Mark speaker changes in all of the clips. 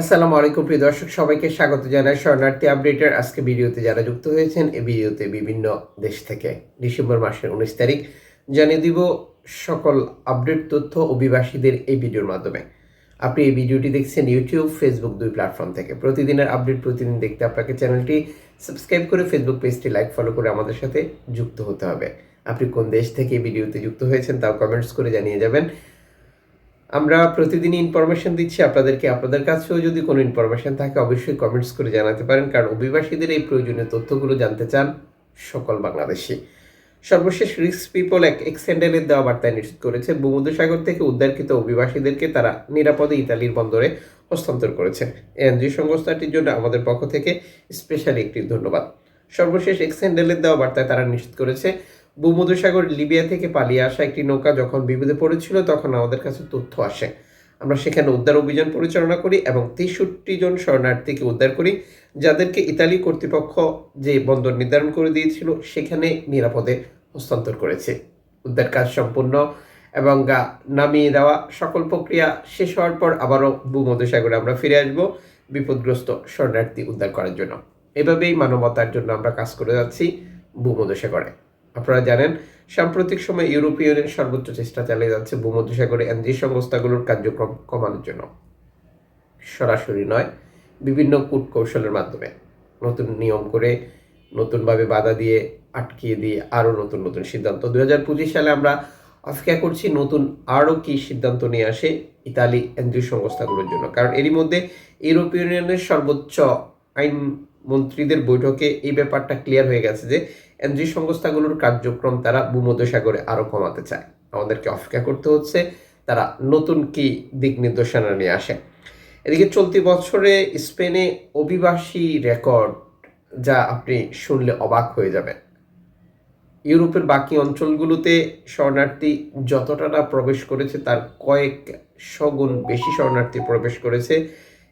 Speaker 1: আসসালামু আলাইকুম, প্রিয় দর্শক, সবাইকে স্বাগত জানাই। শরণার্থী আপডেটের আজকে ভিডিওতে যারা যুক্ত হয়েছেন এই ভিডিওতে বিভিন্ন দেশ থেকে ডিসেম্বর মাসের উনিশ তারিখ জানিয়ে দিব সকল আপডেট, তথ্য অভিবাসীদের এই ভিডিওর মাধ্যমে। আপনি এই ভিডিওটি দেখছেন ইউটিউব, ফেসবুক দুই প্ল্যাটফর্ম থেকে। প্রতিদিনের আপডেট, প্রতিদিন দেখতে আপনাকে চ্যানেলটি সাবস্ক্রাইব করে ফেসবুক পেজটি লাইক, ফলো করে আমাদের সাথে যুক্ত হতে হবে। আপনি কোন দেশ থেকে এই ভিডিওতে যুক্ত হয়েছেন, তাও কমেন্টস করে জানিয়ে যাবেন। আমরা প্রতিদিনই ইনফরমেশন দিচ্ছি, আপনাদেরকে আপনাদের কাছেও যদি কোনো ইনফরমেশন থাকে, অবশ্যই কমেন্টস করে জানাতে পারেন, কারণ অভিবাসীদের এই প্রয়োজনীয় তথ্যগুলো জানতে চান সকল বাংলাদেশি। সর্বশেষ রিক্স পিপল এক এক্সেন্ডেলের দেওয়া বার্তায় নিশ্চিত করেছে ভূমধ্যসাগর থেকে উদ্ধারকৃত অভিবাসীদেরকে তারা নিরাপদে ইতালির বন্দরে হস্তান্তর করেছে। এনজি সংস্থাটির জন্য আমাদের পক্ষ থেকে স্পেশালি একটি ধন্যবাদ। সর্বশেষ এক্সেন্ডেলের দেওয়া বার্তায় তারা নিশ্চিত করেছে ভূমধ্যসাগর লিবিয়া থেকে পালিয়ে আসা একটি নৌকা যখন বিপদে পড়েছিল, তখন আমাদের কাছে তথ্য আসে। আমরা সেখানে উদ্ধার অভিযান পরিচালনা করি এবং তেষট্টি জন শরণার্থীকে উদ্ধার করি, যাদেরকে ইতালি কর্তৃপক্ষ যে বন্দর নির্ধারণ করে দিয়েছিল, সেখানে নিরাপদে হস্তান্তর করেছে। উদ্ধার কাজ সম্পূর্ণ এবং নামিয়ে দেওয়া সকল প্রক্রিয়া শেষ হওয়ার পর আবারও ভূমধ্যসাগরে আমরা ফিরে আসব বিপদগ্রস্ত শরণার্থী উদ্ধার করার জন্য। এভাবেই মানবতার জন্য আমরা কাজ করে যাচ্ছি ভূমধ্যসাগরে আপনারা জানেন, সাম্প্রতিক সময়ে ইউরোপীয় ইউনিয়ন সর্বোচ্চ চেষ্টা চালিয়ে যাচ্ছে ভূমধ্যসাগরে এনজি সংস্থাগুলোর কার্যক্রম কমানোর জন্য। সরাসরি নয়, বিভিন্ন কূটকৌশলের মাধ্যমে। নতুন নিয়ম করে, নতুনভাবে বাধা দিয়ে, আটকিয়ে দিয়ে আরও নতুন নতুন সিদ্ধান্ত। দু হাজার পঁচিশ সালে আমরা অপেক্ষা করছি নতুন আরও কি সিদ্ধান্ত নিয়ে আসে ইতালি এনজিও সংস্থাগুলোর জন্য। কারণ এরই মধ্যে ইউরোপীয় ইউনিয়নের সর্বোচ্চ আইন মন্ত্রীদের বৈঠকে এই ব্যাপারটা ক্লিয়ার হয়ে গেছে যে এনজিও সংস্থাগুলোর কার্যক্রম তারা ভূমধ্যসাগরে আরও কমাতে চায়। আমাদেরকে অপেক্ষা করতে হচ্ছে, তারা নতুন কি দিক নির্দেশনা নিয়ে আসে। এদিকে চলতি বছরে স্পেনে অভিবাসী রেকর্ড, যা আপনি শুনলে অবাক হয়ে যাবেন। ইউরোপের বাকি অঞ্চলগুলোতে শরণার্থী যতটা না প্রবেশ করেছে, তার কয়েক শগুণ বেশি শরণার্থী প্রবেশ করেছে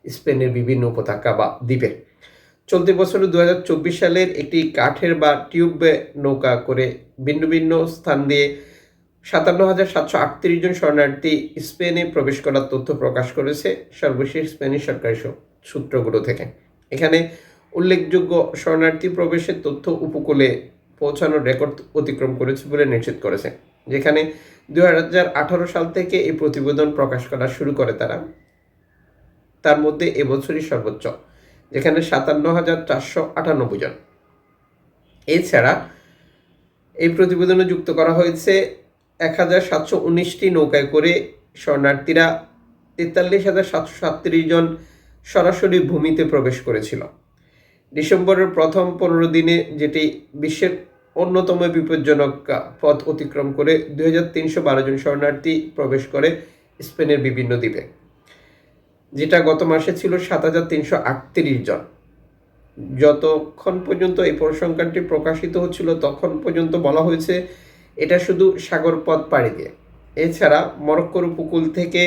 Speaker 1: স্পেনের বিভিন্ন উপত্যকা বা দ্বীপে। চলতি বছরে দু সালের একটি কাঠের বা টিউব নৌকা করে ভিন্ন ভিন্ন স্থান দিয়ে সাতান্ন হাজার সাতশো আটত্রিশ জন শরণার্থী স্পেনে প্রবেশ করার তথ্য প্রকাশ করেছে সর্বশেষ স্পেনিশ সরকারি সূত্রগুলো থেকে। এখানে উল্লেখযোগ্য শরণার্থী প্রবেশের তথ্য উপকূলে পৌঁছানোর রেকর্ড অতিক্রম করেছে বলে নিশ্চিত করেছে, যেখানে দু সাল থেকে এই প্রতিবেদন প্রকাশ করা শুরু করে তারা। তার মধ্যে এবছরই সর্বোচ্চ। যেখানে সাতান্ন হাজার চারশো আটানব্বই জন। এছাড়া এই প্রতিবেদনে যুক্ত করা হয়েছে এক হাজার সাতশো উনিশটি নৌকায় করে শরণার্থীরা তেতাল্লিশ হাজার সাতশো সাতত্রিশ জন সরাসরি ভূমিতে প্রবেশ করেছিল। ডিসেম্বরের প্রথম পনেরো দিনে যেটি বিশ্বের অন্যতম বিপজ্জনক পথ অতিক্রম করে দুই হাজার তিনশো বারো জন শরণার্থী প্রবেশ করে স্পেনের বিভিন্ন দ্বীপে। যেটা গত মাসে ছিল সাত হাজার তিনশো আটত্রিশ জন। যতক্ষণ পর্যন্ত এই পরিসংখ্যানটি প্রকাশিত হচ্ছিল, তখন পর্যন্ত বলা হয়েছে এটা শুধু সাগর পথ পাড়ি দিয়ে। এছাড়া মরক্কোর উপকূল থেকে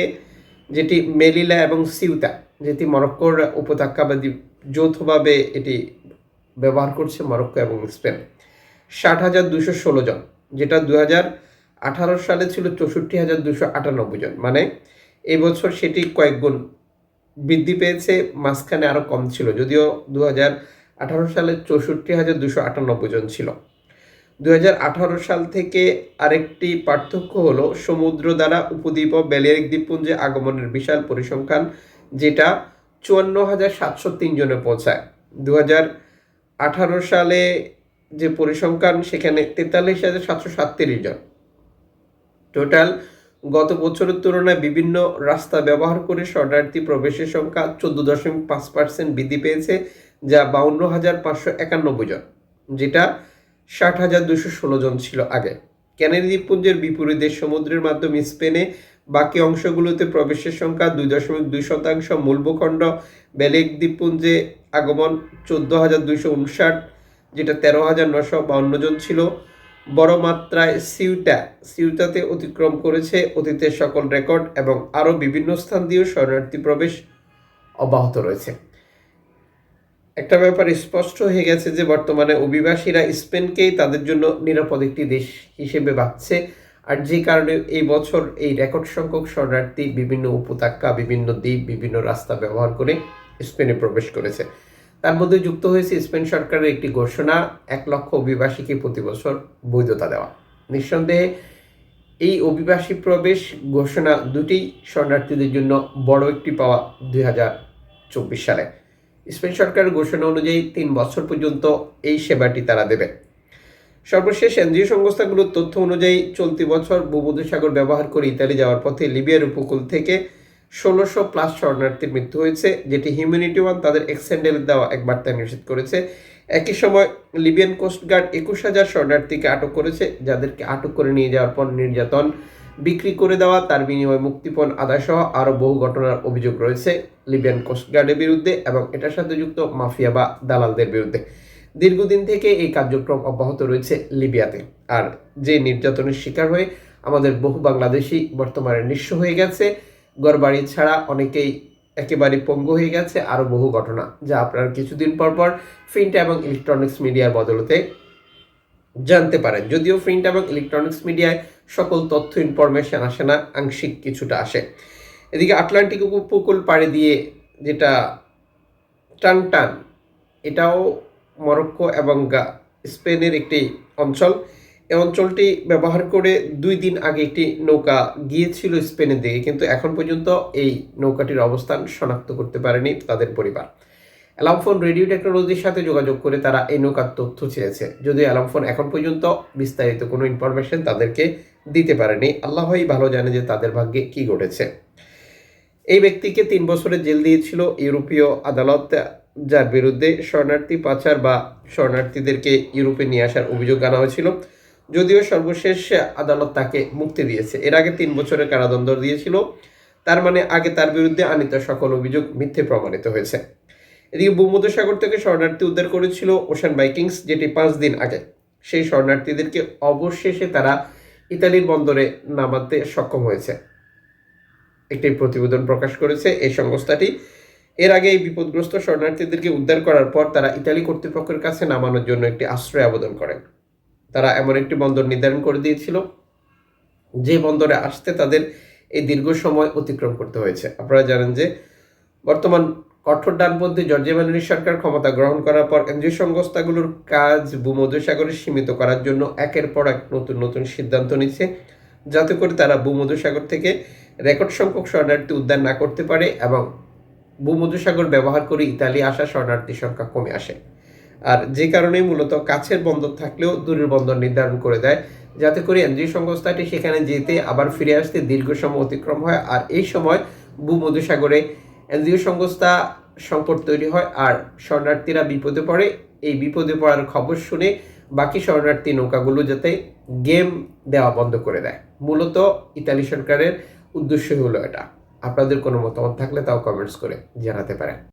Speaker 1: যেটি মেলিলা এবং সিউতা, যেটি মরক্কোর উপত্যকা বা যৌথভাবে এটি ব্যবহার করছে মরক্কো এবং স্পেন। ষাট হাজার দুশো ষোলো জন, যেটা দু হাজার আঠারো সালে ছিল চৌষট্টি হাজার দুশো আটানব্বই জন। মানে এবছর সেটি কয়েক গুণ বৃদ্ধি পেয়েছে, মাঝখানে আরও কম ছিল, যদিও দু হাজার আঠারো সালে চৌষট্টি হাজার দুশো আটানব্বই জন ছিল। দু হাজার আঠারো সাল থেকে আরেকটি পার্থক্য হলো, সমুদ্র দ্বারা উপদ্বীপ ও বেলিয়ারিক দ্বীপপুঞ্জে আগমনের বিশাল পরিসংখ্যান, যেটা চুয়ান্ন হাজার সাতশো তিন জনে পৌঁছায়। দু আঠারো সালে যে পরিসংখ্যান, সেখানে তেতাল্লিশ হাজার সাতশো সাতত্রিশ জন। টোটাল গত বছরের তুলনায় বিভিন্ন রাস্তা ব্যবহার করে শরণার্থী প্রবেশের সংখ্যা চোদ্দ দশমিক পাঁচ পার্সেন্ট বৃদ্ধি পেয়েছে, যা বাউন্ন হাজার পাঁচশো একানব্বই জন, যেটা ষাট হাজার দুশো ষোলো জন ছিল আগে। ক্যানারি দ্বীপপুঞ্জের বিপরীতে সমুদ্রের মাধ্যমে স্পেনে বাকি অংশগুলোতে প্রবেশের সংখ্যা দুই দশমিক দুই শতাংশ মূল ভূখণ্ড বেলেক দ্বীপপুঞ্জে আগমন চোদ্দ হাজার দুইশো উনষাট, যেটা তেরো হাজার নশো বাউন্ন জন ছিল। বড় মাত্রায় সিউটা, সিউটাতে অতিক্রম করেছে অতীতের সকল রেকর্ড এবং আরও বিভিন্ন স্থান দিয়েও শরণার্থী প্রবেশ অব্যাহত রয়েছে। একটা ব্যাপার স্পষ্ট হয়ে গেছে যে বর্তমানে অভিবাসীরা স্পেনকেই তাদের জন্য নিরাপদ একটি দেশ হিসেবে ভাবছে আর যে কারণে এই বছর এই রেকর্ড সংখ্যক শরণার্থী বিভিন্ন উপত্যকা, বিভিন্ন দ্বীপ, বিভিন্ন রাস্তা ব্যবহার করে স্পেনে প্রবেশ করেছে। তার মধ্যে যুক্ত হয়েছে স্পেন সরকারের একটি ঘোষণা, এক লক্ষ অভিবাসীকে প্রতি বছর বৈধতা দেওয়া। নিঃসন্দেহে, এই অভিবাসী প্রবেশ ঘোষণা দুটি শরণার্থীদের জন্য বড় একটি পাওয়া দুই হাজার চব্বিশ সালে। স্পেন সরকারের ঘোষণা অনুযায়ী তিন বছর পর্যন্ত এই সেবাটি তারা দেবে। সর্বশেষ এনজিও সংস্থাগুলোর তথ্য অনুযায়ী, চলতি বছর ভূমধ্যসাগর ব্যবহার করে ইতালি যাওয়ার পথে লিবিয়ার উপকূল থেকে ষোলোশো প্লাস শরণার্থীর মৃত্যু হয়েছে, যেটি হিউম্যানিটি ওয়ান তাদের এক্সেন্ডেল দেওয়া এক বার্তায় নিশ্চিত করেছে। একই সময় লিবিয়ান কোস্টগার্ড একুশ হাজার শরণার্থীকে আটক করেছে, যাদেরকে আটক করে নিয়ে যাওয়ার পর নির্যাতন, বিক্রি করে দেওয়া, তার বিনিময়ে মুক্তিপণ আদায় সহ আরও বহু ঘটনার অভিযোগ রয়েছে লিবিয়ান কোস্টগার্ডের বিরুদ্ধে এবং এটার সাথে যুক্ত মাফিয়া বা দালালদের বিরুদ্ধে। দীর্ঘদিন থেকে এই কার্যক্রম অব্যাহত রয়েছে লিবিয়াতে। আর যে নির্যাতনের শিকার হয়ে আমাদের বহু বাংলাদেশি বর্তমানে নিঃস্ব হয়ে গেছে ঘরবাড়ি ছাড়া অনেকেই একেবারে পঙ্গু হয়ে গেছে। আরও বহু ঘটনা যা আপনারা কিছুদিন পর পর প্রিন্ট এবং ইলেকট্রনিক্স মিডিয়ার বদলতে জানতে পারেন। যদিও প্রিন্ট এবং ইলেকট্রনিক্স মিডিয়ায় সকল তথ্য ইনফরমেশন আসে না, আংশিক কিছুটা আসে। এদিকে আটলান্টিক উপকূল পাড়ি দিয়ে যেটা টান টান এটাও মরক্কো এবং স্পেনের একটি অঞ্চল। এই অঞ্চলটি ব্যবহার করে দুই দিন আগে একটি নৌকা গিয়েছিল স্পেনের দিকে, কিন্তু এখন পর্যন্ত এই নৌকাটির অবস্থান শনাক্ত করতে পারেনি তাদের পরিবার। অ্যালামফোন রেডিও টেকনোলজির সাথে যোগাযোগ করে তারা এই নৌকার তথ্য চেয়েছে। যদিও অ্যালামফোন এখন পর্যন্ত বিস্তারিত কোনো ইনফরমেশন তাদেরকে দিতে পারেনি। আল্লাহই ভালো জানে যে তাদের ভাগ্যে কি ঘটেছে। এই ব্যক্তিকে তিন বছরের জেল দিয়েছিল ইউরোপীয় আদালত, যার বিরুদ্ধে শরণার্থী পাচার বা শরণার্থীদেরকে ইউরোপে নিয়ে আসার অভিযোগ আনা হয়েছিল। যদিও সর্বশেষ আদালত তাকে মুক্তি দিয়েছে। এর আগে তিন বছরের কারাদণ্ড দিয়েছিল। তার মানে আগে তার বিরুদ্ধে আনিত সকল অভিযোগ মিথ্যে প্রমাণিত হয়েছে। এদিকে ভূমধ্যসাগর থেকে শরণার্থী উদ্ধার করেছিল ওশান বাইকিংস যেটি পাঁচ দিন আগে। সেই শরণার্থীদেরকে অবশেষে তারা ইতালির বন্দরে নামাতে সক্ষম হয়েছে। একটি প্রতিবেদন প্রকাশ করেছে এই সংস্থাটি। এর আগে এই বিপদগ্রস্ত শরণার্থীদেরকে উদ্ধার করার পর তারা ইতালি কর্তৃপক্ষের কাছে নামানোর জন্য একটি আশ্রয় আবেদন করেন। তারা এমন একটি বন্দর নির্ধারণ করে দিয়েছিল, যে বন্দরে আসতে তাদের এই দীর্ঘ সময় অতিক্রম করতে হয়েছে। আপনারা জানেন যে বর্তমান কঠোর ডানপন্থী জর্জিয়া মেলোনি সরকার ক্ষমতা গ্রহণ করার পর এনজিও সংস্থাগুলোর কাজ ভূমধ্যসাগরে সীমিত করার জন্য একের পর এক নতুন নতুন সিদ্ধান্ত নিচ্ছে, যাতে করে তারা ভূমধ্যসাগর থেকে রেকর্ড সংখ্যক শরণার্থী উদ্ধার না করতে পারে এবং ভূমধ্যসাগর ব্যবহার করে ইতালি আসা শরণার্থীর সংখ্যা কমে আসে। আর যে কারণেই মূলত কাছের বন্দর থাকলেও দূরের বন্দর নির্ধারণ করে দেয়। যাতে করে এনজিও সংস্থাটি সেখানে যেতে আবার ফিরে আসতে দীর্ঘ সময় অতিক্রম হয়। আর এই সময় ভূমধ্যসাগরে এনজিও সংস্থা সংকট তৈরি হয় আর শরণার্থীরা বিপদে পড়ে। এই বিপদে পড়ার খবর শুনে বাকি শরণার্থী নৌকাগুলো যাতে গেম দেওয়া বন্ধ করে দেয়। মূলত ইতালি সরকারের উদ্দেশ্য হলো এটা। আপনাদের কোনো মতামত থাকলে তাও কমেন্টস করে জানাতে পারেন।